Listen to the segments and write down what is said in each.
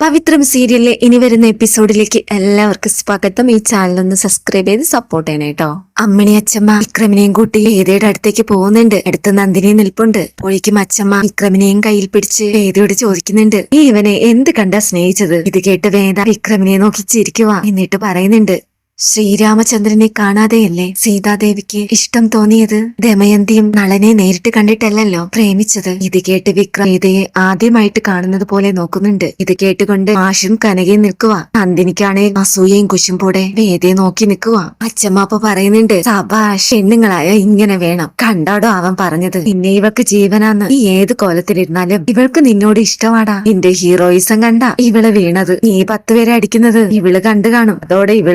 പവിത്രം സീരിയലിലെ ഇനി വരുന്ന എപ്പിസോഡിലേക്ക് എല്ലാവർക്കും സ്വാഗതം. ഈ ചാനൽ ഒന്ന് സബ്സ്ക്രൈബ് ചെയ്ത് സപ്പോർട്ട് ചെയ്യണേ കേട്ടോ അമ്മണി അച്ഛമ്മ വിക്രമിനെയും കൂട്ടി ഏതയുടെ അടുത്തേക്ക് പോകുന്നുണ്ട്. അടുത്ത് നന്ദിനി നിൽപ്പുണ്ട്. പോയിക്കും അച്ഛമ്മ വിക്രമിനെയും കയ്യിൽ പിടിച്ച് വേദയോട് ചോദിക്കുന്നുണ്ട്. ഈ ഇവനെ എന്ത് കണ്ടാ സ്നേഹിച്ചത്? ഇത് കേട്ട് വേദ വിക്രമിനെ നോക്കി ചിരിക്കുവാ. എന്നിട്ട് പറയുന്നുണ്ട് ശ്രീരാമചന്ദ്രനെ കാണാതെയല്ലേ സീതാദേവിക്ക് ഇഷ്ടം തോന്നിയത്? ദമയന്തിയും നളനെ നേരിട്ട് കണ്ടിട്ടല്ലല്ലോ പ്രേമിച്ചത്. ഇത് കേട്ട് വിക്രം സീതയെ ആദ്യമായിട്ട് കാണുന്നത് പോലെ നോക്കുന്നുണ്ട്. ഇത് കേട്ടുകൊണ്ട് ആശും കനകയും നിൽക്കുക നന്ദിനിക്കാണെങ്കിൽ അസൂയയും കുശുമ്പോടെ വേദയെ നോക്കി നിൽക്കുക അച്ഛമ്മാപ്പ പറയുന്നുണ്ട് സഭാഷ് പെണ്ണുങ്ങളായ ഇങ്ങനെ വേണം. കണ്ടാടോ അവൻ പറഞ്ഞത്. പിന്നെ ഇവക്ക് ജീവനാന്ന്. നീ ഏത് കോലത്തിലിരുന്നാലും ഇവൾക്ക് നിന്നോട് ഇഷ്ടമാടാ. നിന്റെ ഹീറോയിസം കണ്ട ഇവൾ വീണത്. നീ പത്ത് പേരെ അടിക്കുന്നത് ഇവൾ കണ്ടു കാണും. അതോടെ ഇവൾ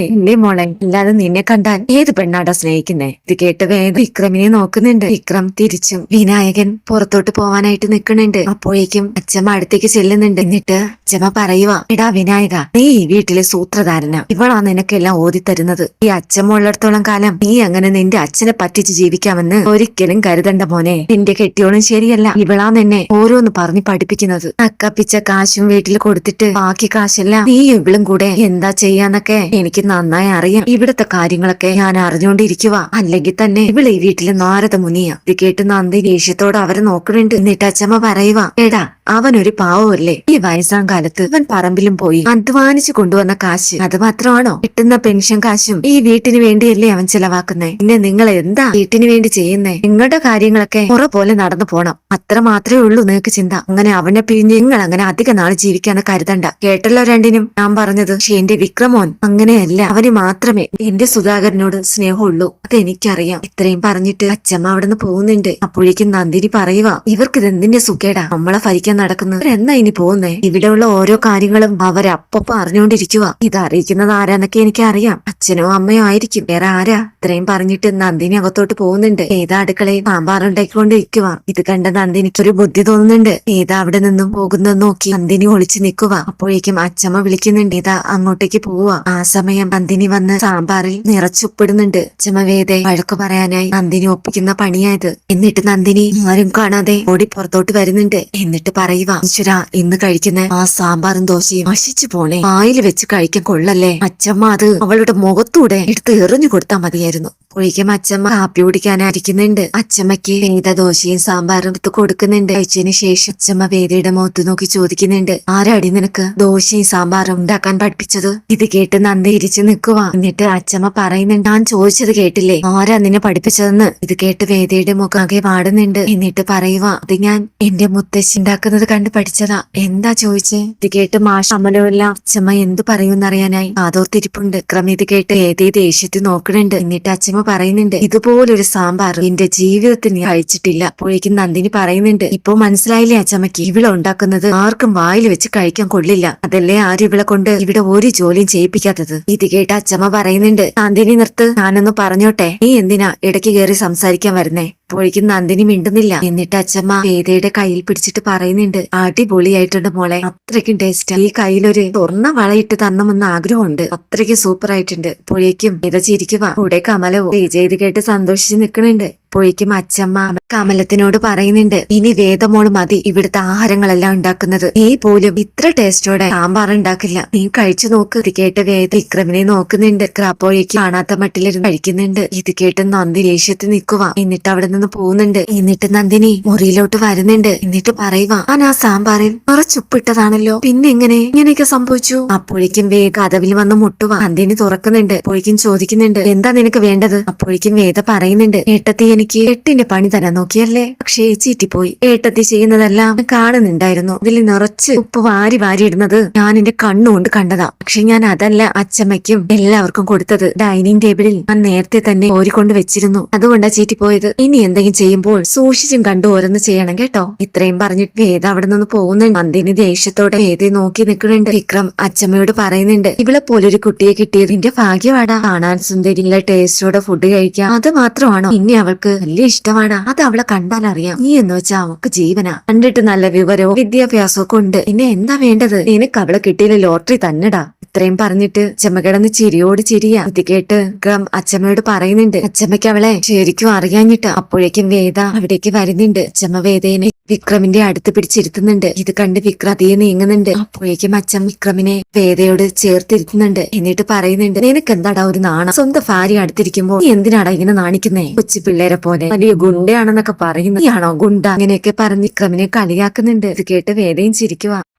ഫ്ലാറ്റായി എന്റെ മോളെ? അല്ലാതെ നിന്നെ കണ്ടാൽ ഏത് പെണ്ണാടാ സ്നേഹിക്കുന്നേ? ഇത് കേട്ട് വേദ വിക്രമിനെ നോക്കുന്നുണ്ട്. വിക്രം തിരിച്ചും വിനായകൻ പുറത്തോട്ട് പോവാനായിട്ട് നിൽക്കുന്നുണ്ട്. അപ്പോഴേക്കും അച്ഛമ്മ അടുത്തേക്ക് ചെല്ലുന്നുണ്ട്. എന്നിട്ട് അച്ഛമ്മ പറയുക എടാ വിനായക നീ ഈ വീട്ടിലെ സൂത്രധാരന. ഇവളാ നിനക്കെല്ലാം ഓതിത്തരുന്നത്. ഈ അച്ഛമ്മ ഉള്ളിടത്തോളം കാലം നീ അങ്ങനെ നിന്റെ അച്ഛനെ പറ്റിച്ച് ജീവിക്കാമെന്ന് ഒരിക്കലും കരുതണ്ട മോനെ. നിന്റെ കെട്ടിയോളും ശരിയല്ല. ഇവളാ നിന്നെ ഓരോന്ന് പറഞ്ഞു പഠിപ്പിക്കുന്നത്. അക്കപ്പിച്ച കാശും വീട്ടിൽ കൊടുത്തിട്ട് ബാക്കി കാശെല്ലാം നീ ഇവളും കൂടെ എന്താ ചെയ്യാന്നൊക്കെ എനിക്ക് നന്നായി അറിയാം. ഇവിടത്തെ കാര്യങ്ങളൊക്കെ ഞാൻ അറിഞ്ഞുകൊണ്ടിരിക്കുക അല്ലെങ്കിൽ തന്നെ ഇവിടെ ഈ വീട്ടിലെ നാരദ മുനിയ ഇത് കേട്ട് നന്ദി ദേഷ്യത്തോടെ അവരെ നോക്കണുണ്ട് എന്നിട്ട് അച്ഛമ്മ പറയുക എടാ അവനൊരു പാവമല്ലേ? ഈ വയസ്സാം കാലത്ത് അവൻ പറമ്പിലും പോയി അധ്വാനിച്ചു കൊണ്ടുവന്ന കാശ് അത് മാത്രമാണോ? കിട്ടുന്ന പെൻഷൻ കാശും ഈ വീട്ടിന് വേണ്ടിയല്ലേ അവൻ ചെലവാക്കുന്നേ? പിന്നെ നിങ്ങൾ എന്താ വീട്ടിന് വേണ്ടി ചെയ്യുന്നേ? നിങ്ങളുടെ കാര്യങ്ങളൊക്കെ പുറ പോലെ നടന്നു പോണം. അത്ര മാത്രമേ ഉള്ളൂ നിങ്ങൾക്ക് ചിന്ത. അങ്ങനെ അവനെ പിരിഞ്ഞ് നിങ്ങൾ അങ്ങനെ അധിക നാൾ ജീവിക്കാന്ന് കരുതണ്ട. കേട്ടല്ലോ രണ്ടിനും? ഞാൻ പറഞ്ഞത് പക്ഷെ എന്റെ വിക്രമോൻ അങ്ങനെയല്ല. അവന് മാത്രമേ എന്റെ സുധാകരനോട് സ്നേഹമുള്ളൂ. അത് അതെനിക്കറിയാം. ഇത്രയും പറഞ്ഞിട്ട് അച്ഛമ്മ നിന്ന് പോകുന്നുണ്ട്. അപ്പോഴേക്കും നന്ദിനി പറയുക ഇവർക്ക് ഇതെന്തിന്റെ സുഖേടാ? നമ്മളെ ഭരിക്കാൻ നടക്കുന്നത്? എന്നാ ഇനി പോകുന്നേ? ഇവിടെയുള്ള ഓരോ കാര്യങ്ങളും അവരപ്പം അറിഞ്ഞുകൊണ്ടിരിക്കുക ഇത് അറിയിക്കുന്നത് ആരാന്നൊക്കെ എനിക്ക് അറിയാം അച്ഛനോ അമ്മയോ ആയിരിക്കും. വേറെ ആരാ? ഇത്രയും പറഞ്ഞിട്ട് നന്ദിനി അകത്തോട്ട് പോകുന്നുണ്ട്. ഏതാ അടുക്കളയിൽ സാമ്പാർ ഉണ്ടാക്കിക്കൊണ്ടിരിക്കുക ഇത് കണ്ട നന്ദിനിക്ക് ഒരു ബുദ്ധി തോന്നുന്നുണ്ട്. ഏതാ അവിടെ നിന്നും പോകുന്നത് നോക്കി നന്ദിനി ഒളിച്ചു നിൽക്കുക അപ്പോഴേക്കും അച്ഛമ്മ വിളിക്കുന്നുണ്ട്. ഇതാ അങ്ങോട്ടേക്ക് പോവുക ആ സമയം നന്ദിനി വന്ന് സാമ്പാറിൽ നിറച്ചുപ്പിടുന്നുണ്ട് അച്ഛമ്മ വേദ വഴക്ക് പറയാനായി നന്ദിനി ഒപ്പിക്കുന്ന പണിയായത് എന്നിട്ട് നന്ദിനി ആരും കാണാതെ ഓടി പുറത്തോട്ട് വരുന്നുണ്ട്. എന്നിട്ട് പറയുക ഈശ്വര ഇന്ന് കഴിക്കുന്ന ആ സാമ്പാറും ദോശയും നശിച്ചു പോണേ. വായിൽ വെച്ച് കഴിക്കാൻ കൊള്ളല്ലേ? അച്ഛമ്മ അത് അവളുടെ മുഖത്തൂടെ എടുത്ത് എറിഞ്ഞു കൊടുത്താൽ മതിയായിരുന്നു. ഒഴിക്കും അച്ഛമ്മ കാപ്പി കുടിക്കാനായിരിക്കുന്നുണ്ട്. അച്ഛമ്മയ്ക്ക് വേദ ദോശയും സാമ്പാറും എടുത്ത് കൊടുക്കുന്നുണ്ട്. കഴിച്ചതിന് ശേഷം അച്ഛമ്മ വേദയുടെ മുഖത്ത് നോക്കി ചോദിക്കുന്നുണ്ട് ആരാടി നിനക്ക് ദോശയും സാമ്പാറും ഉണ്ടാക്കാൻ പഠിപ്പിച്ചത്? ഇത് കേട്ട് നന്ദി ഇരിച്ച് നിൽക്കുക എന്നിട്ട് അച്ഛമ്മ പറയുന്നുണ്ട് ഞാൻ ചോദിച്ചത് കേട്ടില്ലേ? ആരാ നിന്നെ പഠിപ്പിച്ചതെന്ന്? ഇത് കേട്ട് വേദയുടെ മുഖാകെ പാടുന്നുണ്ട് എന്നിട്ട് പറയുക അത് ഞാൻ എന്റെ മുത്തശ്ശി ഉണ്ടാക്കുന്നത് കണ്ട് പഠിച്ചതാ. എന്താ ചോദിച്ചേ? ഇത് കേട്ട് മാഷ് അച്ചമ്മ അച്ഛമ്മ എന്ത് പറയുമെന്നറിയാനായി? ആദോർത്തിരിപ്പുണ്ട് ക്രമം ഇത് കേട്ട് ഏതേ ദേഷ്യത്തിൽ നോക്കണുണ്ട് എന്നിട്ട് അച്ഛമ്മ പറയുന്നുണ്ട് ഇതുപോലൊരു സാമ്പാർ എന്റെ ജീവിതത്തിൽ ഞാൻ കഴിച്ചിട്ടില്ല അപ്പോഴേക്കും നന്ദിനി പറയുന്നുണ്ട് ഇപ്പൊ മനസ്സിലായില്ലേ അച്ചമ്മക്ക് ഇവിടെ ഉണ്ടാക്കുന്നത് ആർക്കും വായിൽ വെച്ച് കഴിക്കാൻ കൊള്ളില്ല. അതല്ലേ ആരും ഇവളെ കൊണ്ട് ഇവിടെ ഒരു ജോലിയും ചെയ്യിപ്പിക്കാത്തത്? ഇത് കേട്ട് അച്ചമ്മ പറയുന്നുണ്ട് നന്ദിനി നിർത്ത് ഞാനൊന്ന് പറഞ്ഞോട്ടെ നീ എന്തിനാ ഇടയ്ക്ക് കയറി സംസാരിക്കാൻ വരുന്നേ? അപ്പോഴേക്കും നന്ദിനി മിണ്ടുന്നില്ല. എന്നിട്ട് അച്ഛമ്മ വേദയുടെ കയ്യിൽ പിടിച്ചിട്ട് പറയുന്നുണ്ട് അടിപൊളിയായിട്ടുണ്ട് മോളെ. അത്രയ്ക്കും ടേസ്റ്റ് ഈ കയ്യിലൊരു സ്വർണ വളയിട്ട് തന്നമെന്ന് ആഗ്രഹമുണ്ട്. അത്രയ്ക്ക് സൂപ്പർ ആയിട്ടുണ്ട്. അപ്പോഴേക്കും വേദ ചിരിക്കുക കൂടെ കമലവും ചെയ്ത് കേട്ട് സന്തോഷിച്ച് നിൽക്കുന്നുണ്ട്. അപ്പോഴേക്കും അച്ഛമ്മ കമലത്തിനോട് പറയുന്നുണ്ട് ഇനി വേദമോൾ മതി ഇവിടുത്തെ ആഹാരങ്ങളെല്ലാം ഉണ്ടാക്കുന്നത്. നീ പോലും ഇത്ര ടേസ്റ്റോടെ സാമ്പാർ ഉണ്ടാക്കില്ല. നീ കഴിച്ചു നോക്ക്. ഇത് കേട്ട് വേദ വിക്രമിനെ നോക്കുന്നുണ്ട്. അപ്പോഴേക്കും കാണാത്ത മട്ടിലിരുന്ന് കഴിക്കുന്നുണ്ട്. ഇത് കേട്ട് നന്ദി ദേഷ്യത്തിൽ നിൽക്കുക എന്നിട്ട് അവിടെ നിന്ന് പോകുന്നുണ്ട്. എന്നിട്ട് നന്ദിനി മുറിയിലോട്ട് വരുന്നുണ്ട്. എന്നിട്ട് പറയുക ഞാൻ ആ സാമ്പാറിൽ കുറച്ചുപ്പിട്ടതാണല്ലോ പിന്നെ എങ്ങനെ? ഇങ്ങനെയൊക്കെ സംഭവിച്ചു? അപ്പോഴേക്കും വേഗ കഥവിൽ വന്ന് മുട്ടുക നന്ദിനി തുറക്കുന്നുണ്ട്. അപ്പോഴേക്കും ചോദിക്കുന്നുണ്ട് എന്താ നിനക്ക് വേണ്ടത്? അപ്പോഴേക്കും വേദ പറയുന്നുണ്ട് ഏട്ടത്തി എനിക്ക് എട്ടിന്റെ പണി തരാൻ നോക്കിയല്ലേ? പക്ഷേ ചീറ്റിപ്പോയി. ഏട്ടത്തി ചെയ്യുന്നതെല്ലാം കാണുന്നുണ്ടായിരുന്നു. ഇതിൽ നിറച്ച് ഉപ്പ് വാരി വാരി ഇടുന്നത് ഞാൻ എന്റെ കണ്ണുകൊണ്ട് കണ്ടതാ. പക്ഷെ ഞാൻ അതല്ല അച്ചമ്മയ്ക്കും എല്ലാവർക്കും കൊടുത്തത്. ഡൈനിങ് ടേബിളിൽ ഞാൻ നേരത്തെ തന്നെ ഓരിക്കൊണ്ട് വെച്ചിരുന്നു. അതുകൊണ്ടാ ചീറ്റിപ്പോയത്. ഇനി എന്തെങ്കിലും ചെയ്യുമ്പോൾ സൂക്ഷിച്ചും കണ്ടു ഓരോന്ന് ചെയ്യണം കേട്ടോ. ഇത്രയും പറഞ്ഞിട്ട് വേദ അവിടെ നിന്ന് പോകുന്നുണ്ട്. നന്ദിനി ദേഷ്യത്തോടെ വേദയെ നോക്കി നിൽക്കുന്നുണ്ട്. വിക്രം അച്ചമ്മയോട് പറയുന്നുണ്ട് ഇവളെ പോലൊരു കുട്ടിയെ കിട്ടിയത് എന്റെ ഭാഗ്യവാടാ. കാണാൻ സുന്ദരിയുള്ള ടേസ്റ്റോടെ ഫുഡ് കഴിക്കാം. അത് മാത്രമാണോ? ഇനി അവൾക്ക് അവക്ക് വലിയ ഇഷ്ടമാണ്. അത് അവളെ കണ്ടാൽ അറിയാം. നീ എന്ന് വെച്ചാ അവക്ക് ജീവനാ. കണ്ടിട്ട് നല്ല വിവരവും വിദ്യാഭ്യാസവും കൊണ്ട് പിന്നെ എന്താ വേണ്ടത്? നിനക്ക് അവളെ കിട്ടിയില്ല ലോട്ടറി തന്നെടാ. ഇത്രയും പറഞ്ഞിട്ട് അച്ഛമ്മ കിടന്ന് ചിരിയോട് ചിരിയാ. ഇത് കേട്ട് വിക്രം അച്ഛമ്മയോട് പറയുന്നുണ്ട്. അച്ഛമ്മയ്ക്ക് അവളെ ശരിക്കും അറിയാഞ്ഞിട്ട് അപ്പോഴേക്കും വേദ അവിടേക്ക് വരുന്നുണ്ട്. അച്ഛമ്മ വേദേനെ വിക്രമിന്റെ അടുത്ത് പിടിച്ചിരുത്തുന്നുണ്ട്. ഇത് കണ്ട് വിക്രം അതേ നീങ്ങുന്നുണ്ട്. അപ്പോഴേക്കും അച്ഛൻ വിക്രമിനെ വേദയോട് ചേർത്തിരുത്തുന്നുണ്ട്. എന്നിട്ട് പറയുന്നുണ്ട് നിനക്ക് എന്താടാ ഒരു നാണ? സ്വന്തം ഭാര്യ അടുത്തിരിക്കുമ്പോൾ എന്തിനാടാ ഇങ്ങനെ നാണിക്കുന്നേ? കൊച്ചു പിള്ളേരെ പോലെ വലിയ ഗുണ്ടയാണെന്നൊക്കെ പറയുന്നു നീയാണോ ഗുണ്ട? അങ്ങനെയൊക്കെ പറഞ്ഞ് വിക്രമിനെ കളിയാക്കുന്നുണ്ട്. ഇത് കേട്ട് വേദയും ചിരിക്കുവാ.